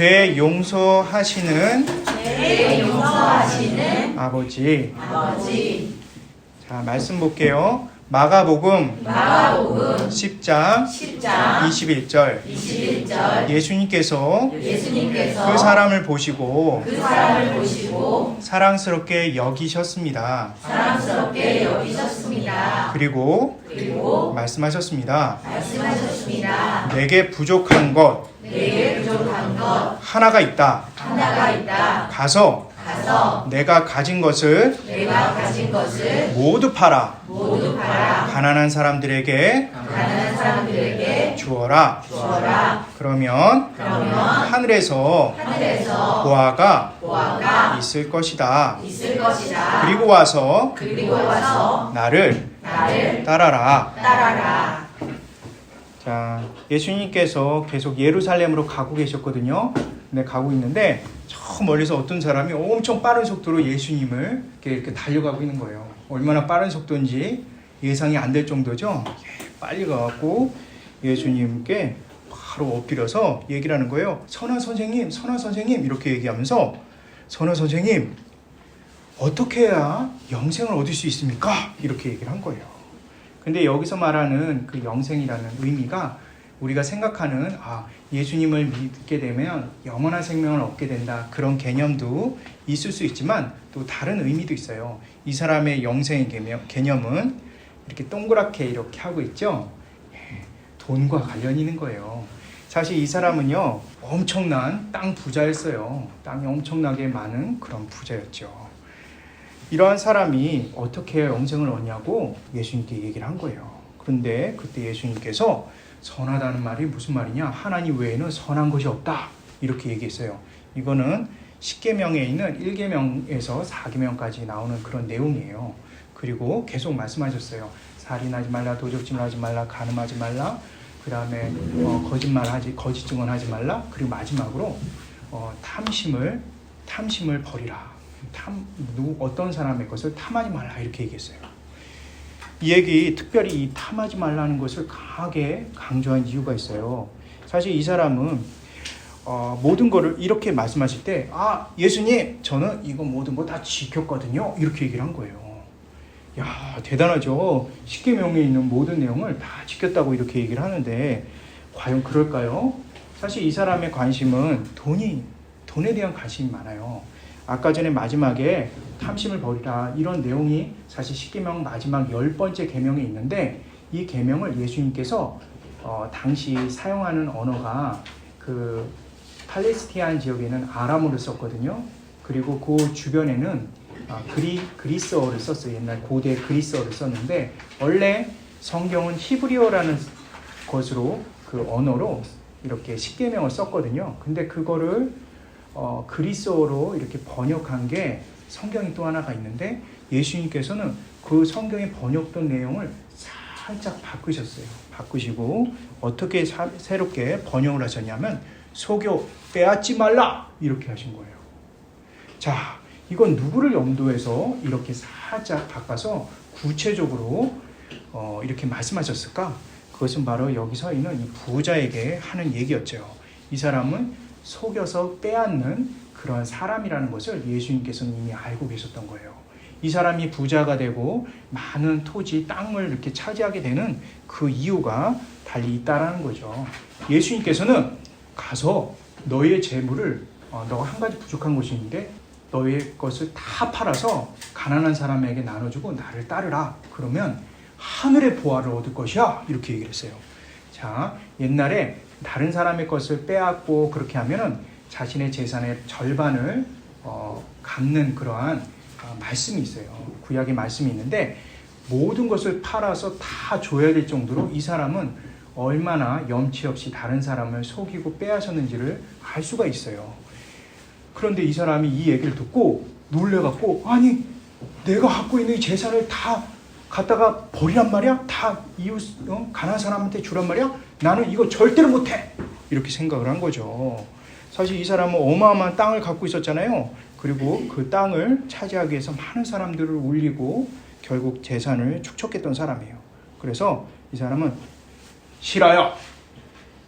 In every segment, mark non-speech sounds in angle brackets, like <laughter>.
죄 용서하시는 죄 용서하시는 아버지. 아버지 자, 말씀 볼게요. 마가복음 마가복음 10장 10장 21절. 21절 예수님께서 예수님께서 그 사람을 보시고 그 사람을 보시고 사랑스럽게 여기셨습니다. 사랑스럽게 여기셨습니다. 그리고 그리고 말씀하셨습니다. 말씀하셨습니다. 내게 부족한 것 내게 부족한 것 하나가 있다. 하나가 있다. 가서 가서 내가 가진 것을 내가 가진 것을 모두 팔아 모두 팔아 가난한 사람들에게 가난한 사람들에게 주어라. 주어라. 그러면 그러면 하늘에서 하늘에서 보아가 보아가 있을 것이다. 있을 것이다. 그리고 와서 그리고 와서 나를 나를 따라라. 따라라. 자, 예수님께서 계속 예루살렘으로 가고 계셨거든요. 근데 가고 있는데 저 멀리서 어떤 사람이 엄청 빠른 속도로 예수님을 이렇게, 이렇게 달려가고 있는 거예요. 얼마나 빠른 속도인지 예상이 안 될 정도죠. 예, 빨리 가갖고 예수님께 바로 엎드려서 얘기를 하는 거예요. 선한 선생님, 선한 선생님 이렇게 얘기하면서 선한 선생님 어떻게 해야 영생을 얻을 수 있습니까? 이렇게 얘기를 한 거예요. 근데 여기서 말하는 그 영생이라는 의미가 우리가 생각하는 아 예수님을 믿게 되면 영원한 생명을 얻게 된다 그런 개념도 있을 수 있지만 또 다른 의미도 있어요. 이 사람의 영생의 개념, 개념은 이렇게 동그랗게 이렇게 하고 있죠. 예, 돈과 관련이 있는 거예요. 사실 이 사람은요 엄청난 땅 부자였어요. 땅이 엄청나게 많은 그런 부자였죠. 이러한 사람이 어떻게 영생을 얻냐고 예수님께 얘기를 한 거예요. 그런데 그때 예수님께서 선하다는 말이 무슨 말이냐? 하나님 외에는 선한 것이 없다. 이렇게 얘기했어요. 이거는 10계명에 있는 1계명에서 4계명까지 나오는 그런 내용이에요. 그리고 계속 말씀하셨어요. 살인하지 말라, 도적질하지 말라, 가늠하지 말라. 그 다음에 어, 거짓말하지, 거짓 증언하지 말라. 그리고 마지막으로 어, 탐심을 탐심을 버리라. 탐 누구 어떤 사람의 것을 탐하지 말라 이렇게 얘기했어요. 이 얘기 특별히 이 탐하지 말라는 것을 강하게 강조한 이유가 있어요. 사실 이 사람은 어, 모든 거를 이렇게 말씀하실 때, 아, 예수님, 저는 이거 모든 거 다 지켰거든요. 이렇게 얘기를 한 거예요. 야, 대단하죠. 십계명에 있는 모든 내용을 다 지켰다고 이렇게 얘기를 하는데, 과연 그럴까요? 사실 이 사람의 관심은 돈이, 돈에 대한 관심이 많아요. 아까 전에 마지막에 탐심을 버리라 이런 내용이 사실 십계명 마지막 열 번째 계명에 있는데 이 계명을 예수님께서 어, 당시 사용하는 언어가 그 팔레스티안 지역에는 아람어를 썼거든요. 그리고 그 주변에는 아, 그리 그리스어를 썼어요. 옛날 고대 그리스어를 썼는데 원래 성경은 히브리어라는 것으로 그 언어로 이렇게 십계명을 썼거든요. 근데 그거를 어, 그리스어로 이렇게 번역한 게 성경이 또 하나가 있는데 예수님께서는 그 성경에 번역된 내용을 살짝 바꾸셨어요. 바꾸시고 어떻게 사, 새롭게 번역을 하셨냐면 속여 빼앗지 말라 이렇게 하신 거예요. 자, 이건 누구를 염두해서 이렇게 살짝 바꿔서 구체적으로 어, 이렇게 말씀하셨을까? 그것은 바로 여기서 있는 이 부자에게 하는 얘기였죠. 이 사람은 속여서 빼앗는 그런 사람이라는 것을 예수님께서는 이미 알고 계셨던 거예요. 이 사람이 부자가 되고 많은 토지, 땅을 이렇게 차지하게 되는 그 이유가 달리 있다라는 거죠. 예수님께서는 가서 너의 재물을 어, 너가 한 가지 부족한 것이 있는데 너의 것을 다 팔아서 가난한 사람에게 나눠주고 나를 따르라. 그러면 하늘의 보화를 얻을 것이야. 이렇게 얘기를 했어요. 자, 옛날에 다른 사람의 것을 빼앗고 그렇게 하면은 자신의 재산의 절반을 어, 갚는 그러한 어, 말씀이 있어요. 구약의 말씀이 있는데 모든 것을 팔아서 다 줘야 될 정도로 이 사람은 얼마나 염치 없이 다른 사람을 속이고 빼앗았는지를 알 수가 있어요. 그런데 이 사람이 이 얘기를 듣고 놀래갖고 아니 내가 갖고 있는 이 재산을 다 갖다가 버리란 말이야? 다 이웃 어? 가난한 사람한테 주란 말이야? 나는 이거 절대로 못해. 이렇게 생각을 한 거죠. 사실 이 사람은 어마어마한 땅을 갖고 있었잖아요. 그리고 그 땅을 차지하기 위해서 많은 사람들을 울리고 결국 재산을 축적했던 사람이에요. 그래서 이 사람은 싫어요.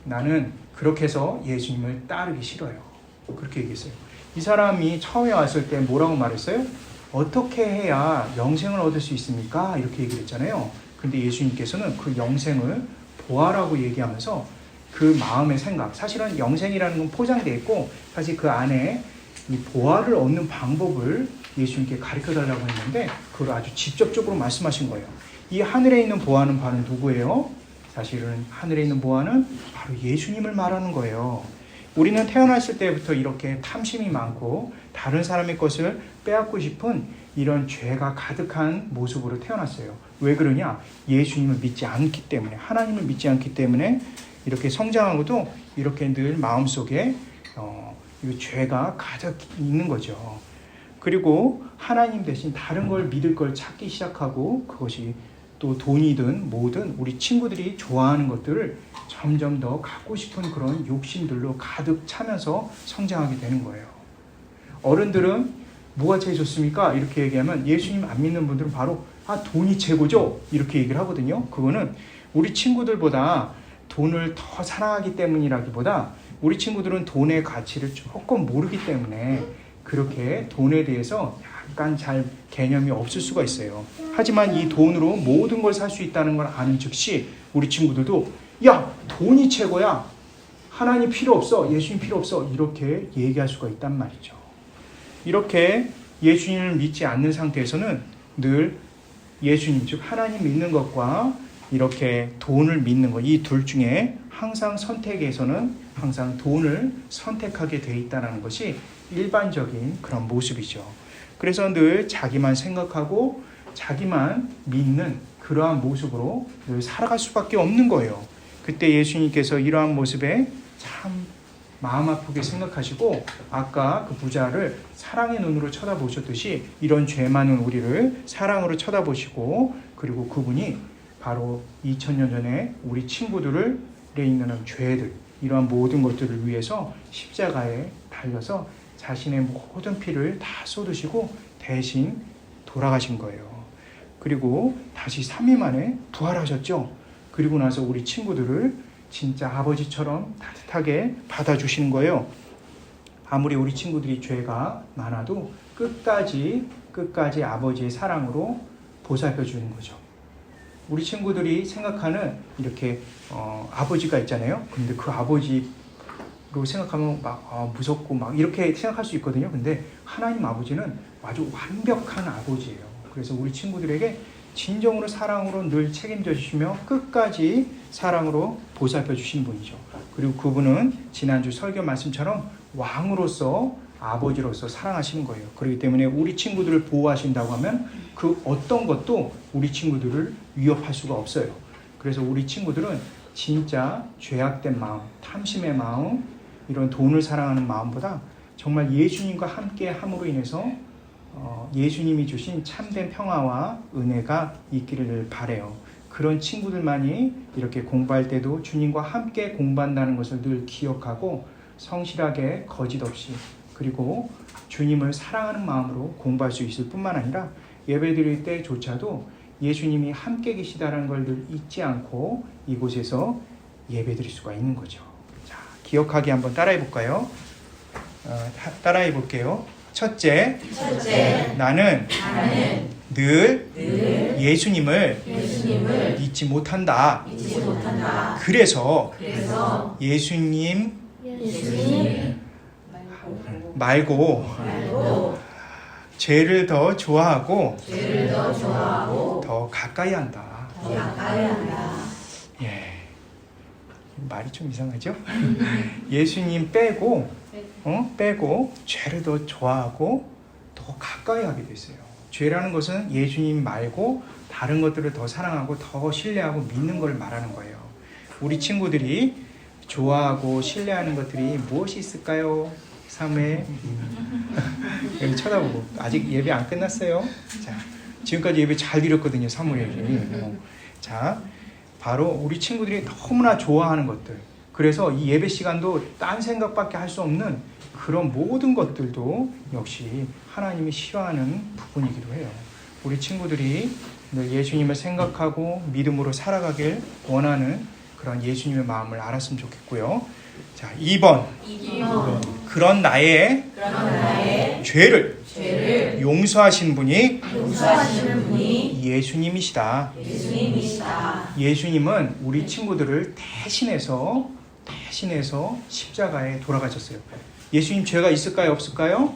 나는 그렇게 해서 예수님을 따르기 싫어요. 그렇게 얘기했어요. 이 사람이 처음에 왔을 때 뭐라고 말했어요? 어떻게 해야 영생을 얻을 수 있습니까? 이렇게 얘기를 했잖아요. 근데 예수님께서는 그 영생을 보아라고 얘기하면서 그 마음의 생각, 사실은 영생이라는 건 포장되어 있고 사실 그 안에 이 보아를 얻는 방법을 예수님께 가르쳐 달라고 했는데 그걸 아주 직접적으로 말씀하신 거예요. 이 하늘에 있는 보아는 바로 누구예요? 사실은 하늘에 있는 보아는 바로 예수님을 말하는 거예요. 우리는 태어났을 때부터 이렇게 탐심이 많고 다른 사람의 것을 빼앗고 싶은 이런 죄가 가득한 모습으로 태어났어요. 왜 그러냐? 예수님을 믿지 않기 때문에, 하나님을 믿지 않기 때문에 이렇게 성장하고도 이렇게 늘 마음속에 어, 이 죄가 가득 있는 거죠. 그리고 하나님 대신 다른 걸 믿을 걸 찾기 시작하고 그것이 또 돈이든 뭐든 우리 친구들이 좋아하는 것들을 점점 더 갖고 싶은 그런 욕심들로 가득 차면서 성장하게 되는 거예요. 어른들은 뭐가 제일 좋습니까? 이렇게 얘기하면 예수님 안 믿는 분들은 바로 아 돈이 최고죠 이렇게 얘기를 하거든요. 그거는 우리 친구들보다 돈을 더 사랑하기 때문이라기보다 우리 친구들은 돈의 가치를 조금 모르기 때문에 그렇게 돈에 대해서 약간 잘 개념이 없을 수가 있어요. 하지만 이 돈으로 모든 걸 살 수 있다는 걸 아는 즉시 우리 친구들도 야 돈이 최고야 하나님 필요 없어 예수님 필요 없어 이렇게 얘기할 수가 있단 말이죠. 이렇게 예수님을 믿지 않는 상태에서는 늘 예수님 즉 하나님 믿는 것과 이렇게 돈을 믿는 것 이 둘 중에 항상 선택에서는 항상 돈을 선택하게 돼 있다는 것이 일반적인 그런 모습이죠. 그래서 늘 자기만 생각하고 자기만 믿는 그러한 모습으로 늘 살아갈 수밖에 없는 거예요. 그때 예수님께서 이러한 모습에 참 마음 아프게 생각하시고 아까 그 부자를 사랑의 눈으로 쳐다보셨듯이 이런 죄 많은 우리를 사랑으로 쳐다보시고 그리고 그분이 바로 2000년 전에 우리 친구들을 에 있는 죄들 이러한 모든 것들을 위해서 십자가에 달려서 자신의 모든 피를 다 쏟으시고 대신 돌아가신 거예요. 그리고 다시 3일 만에 부활하셨죠. 그리고 나서 우리 친구들을 진짜 아버지처럼 따뜻하게 받아주시는 거예요. 아무리 우리 친구들이 죄가 많아도 끝까지 끝까지 아버지의 사랑으로 보살펴 주는 거죠. 우리 친구들이 생각하는 이렇게 어, 아버지가 있잖아요. 근데 그 아버지로 생각하면 막 아, 무섭고 막 이렇게 생각할 수 있거든요. 근데 하나님 아버지는 아주 완벽한 아버지예요. 그래서 우리 친구들에게 진정으로 사랑으로 늘 책임져 주시며 끝까지 사랑으로 보살펴 주신 분이죠. 그리고 그분은 지난주 설교 말씀처럼 왕으로서 아버지로서 사랑하시는 거예요. 그렇기 때문에 우리 친구들을 보호하신다고 하면 그 어떤 것도 우리 친구들을 위협할 수가 없어요. 그래서 우리 친구들은 진짜 죄악된 마음, 탐심의 마음, 이런 돈을 사랑하는 마음보다 정말 예수님과 함께 함으로 인해서 어, 예수님이 주신 참된 평화와 은혜가 있기를 바래요. 그런 친구들만이 이렇게 공부할 때도 주님과 함께 공부한다는 것을 늘 기억하고 성실하게 거짓 없이 그리고 주님을 사랑하는 마음으로 공부할 수 있을 뿐만 아니라 예배 드릴 때조차도 예수님이 함께 계시다는 걸 늘 잊지 않고 이곳에서 예배 드릴 수가 있는 거죠. 자, 기억하기 한번 따라해 볼까요? 어, 따라해 볼게요. 첫째, 첫째, 나는 나는 늘 늘 예수님을 예수님을 잊지 못한다. 잊지 못한다. 그래서 그래서 예수님 예수님 말고 말고 죄를 더 좋아하고 죄를 더 좋아하고 더 가까이 한다. 더 가까이 한다. 예. 말이 좀 이상하죠? <laughs> 예수님 빼고, 어? 빼고, 죄를 더 좋아하고, 더 가까이 하게 됐어요. 죄라는 것은 예수님 말고, 다른 것들을 더 사랑하고, 더 신뢰하고, 믿는 걸 말하는 거예요. 우리 친구들이 좋아하고, 신뢰하는 것들이 무엇이 있을까요? 3회. 여기 쳐다보고. 아직 예배 안 끝났어요. 자, 지금까지 예배 잘 드렸거든요, 사무엘이. 어. 자, 바로 우리 친구들이 너무나 좋아하는 것들. 그래서 이 예배 시간도 딴 생각밖에 할 수 없는 그런 모든 것들도 역시 하나님이 싫어하는 부분이기도 해요. 우리 친구들이 늘 예수님을 생각하고 믿음으로 살아가길 원하는 그런 예수님의 마음을 알았으면 좋겠고요. 자, 2번. 이번 그런 나의 그런 나의 죄를 죄를 용서하신 분이 용서하시는 분이 예수님이시다. 예수님이시다. 예수님은 우리 친구들을 대신해서 대신해서 십자가에 돌아가셨어요. 예수님 죄가 있을까요, 없을까요?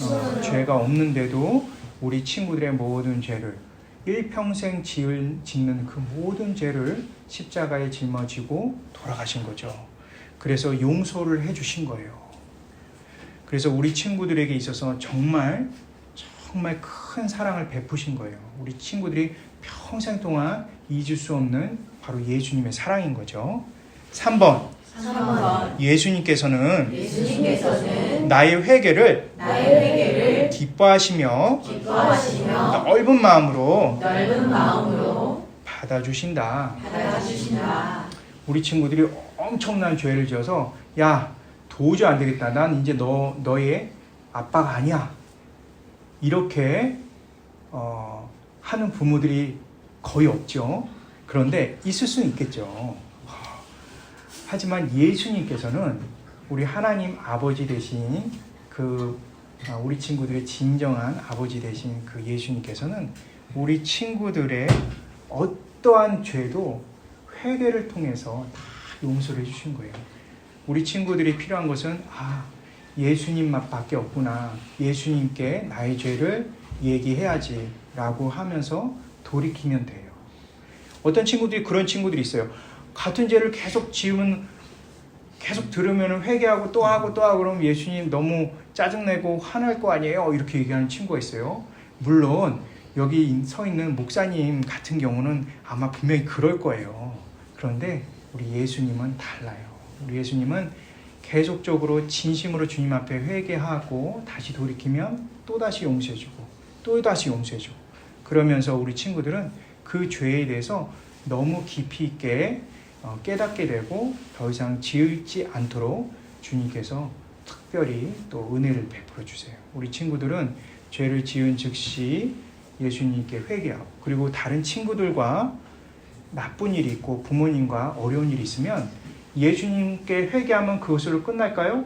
어, 죄가 없는데도 우리 친구들의 모든 죄를 일평생 지을 짓는 그 모든 죄를 십자가에 짊어지고 돌아가신 거죠. 그래서 용서를 해 주신 거예요. 그래서 우리 친구들에게 있어서 정말 정말 큰 사랑을 베푸신 거예요. 우리 친구들이 평생 동안 잊을 수 없는 바로 예수님의 사랑인 거죠. 3번 3번 예수님께서는 예수님께서는 나의 회개를 나의 회개를 기뻐하시며 기뻐하시며 넓은 마음으로 넓은 마음으로 받아주신다. 받아주신다. 우리 친구들이 엄청난 죄를 지어서 야 도저히 안 되겠다. 난 이제 너 너의 아빠가 아니야. 이렇게 어, 하는 부모들이 거의 없죠. 그런데 있을 수는 있겠죠. 하지만 예수님께서는 우리 하나님 아버지 되신 그 아, 우리 친구들의 진정한 아버지 되신 그 예수님께서는 우리 친구들의 어떠한 죄도 회개를 통해서 다 용서를 해주신 거예요. 우리 친구들이 필요한 것은 아 예수님밖에 없구나. 예수님께 나의 죄를 얘기해야지라고 하면서 돌이키면 돼요. 어떤 친구들이 그런 친구들이 있어요. 같은 죄를 계속 지으면 계속 들으면 회개하고 또 하고 또 하고 그러면 예수님 너무 짜증내고 화날 거 아니에요? 이렇게 얘기하는 친구가 있어요. 물론 여기 서 있는 목사님 같은 경우는 아마 분명히 그럴 거예요. 그런데 우리 예수님은 달라요. 우리 예수님은 계속적으로 진심으로 주님 앞에 회개하고 다시 돌이키면 또 다시 용서해주고 또 다시 용서해주고 그러면서 우리 친구들은 그 죄에 대해서 너무 깊이 있게 어, 깨닫게 되고 더 이상 지을지 않도록 주님께서 특별히 또 은혜를 베풀어 주세요. 우리 친구들은 죄를 지은 즉시 예수님께 회개하고 그리고 다른 친구들과 나쁜 일이 있고 부모님과 어려운 일이 있으면 예수님께 회개하면 그것으로 끝날까요?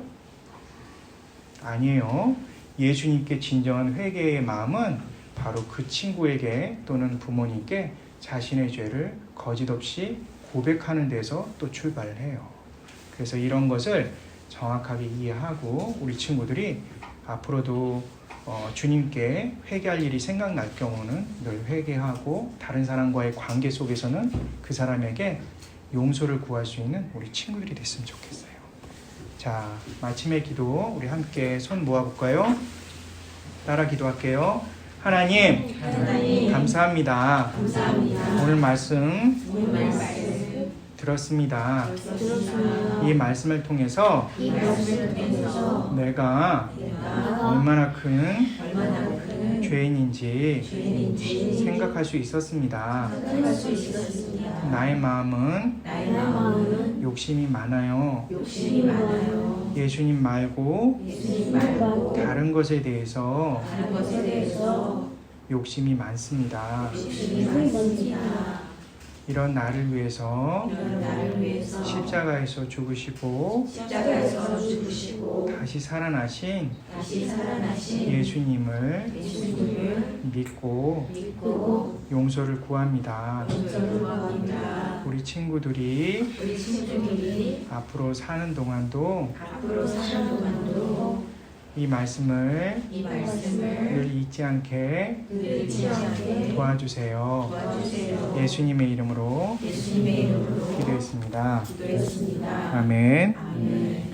아니에요. 예수님께 진정한 회개의 마음은 바로 그 친구에게 또는 부모님께 자신의 죄를 거짓없이 고백하는 데서 또 출발을 해요. 그래서 이런 것을 정확하게 이해하고 우리 친구들이 앞으로도 어, 주님께 회개할 일이 생각날 경우는 늘 회개하고 다른 사람과의 관계 속에서는 그 사람에게 용서를 구할 수 있는 우리 친구들이 됐으면 좋겠어요. 자, 마침의 기도 우리 함께 손 모아볼까요? 따라 기도할게요. 하나님, 하나님 감사합니다. 감사합니다. 오늘 말씀 오늘 말씀 들었습니다. 들었습니다. 이 말씀을 통해서 이 말씀을 통해서 내가 내가 얼마나 큰 얼마나 큰 죄인인지 죄인인지 생각할 수 있었습니다. 생각할 수 있었습니다. 나의 마음은 나의 마음은 욕심이 많아요. 욕심이 많아요. 예수님 말고 예수님 말고 다른 것에 대해서 다른 것에 대해서 욕심이 많습니다. 욕심이 많습니다. 이런 나를 위해서 이런 나를 위해서 십자가에서 죽으시고 십자가에서 죽으시고 다시 살아나신 다시 살아나신 예수님을 예수님을 믿고 믿고 용서를 구합니다. 용서를 구합니다. 우리 친구들이 우리 친구들이 앞으로 사는 동안도 앞으로 사는 동안도 이 말씀을 이 말씀을 늘 잊지 않게 잊지 않게 도와주세요. 도와주세요. 예수님의 이름으로 예수님의 이름으로 기도했습니다. 기도했습니다. 아멘. 아멘. 야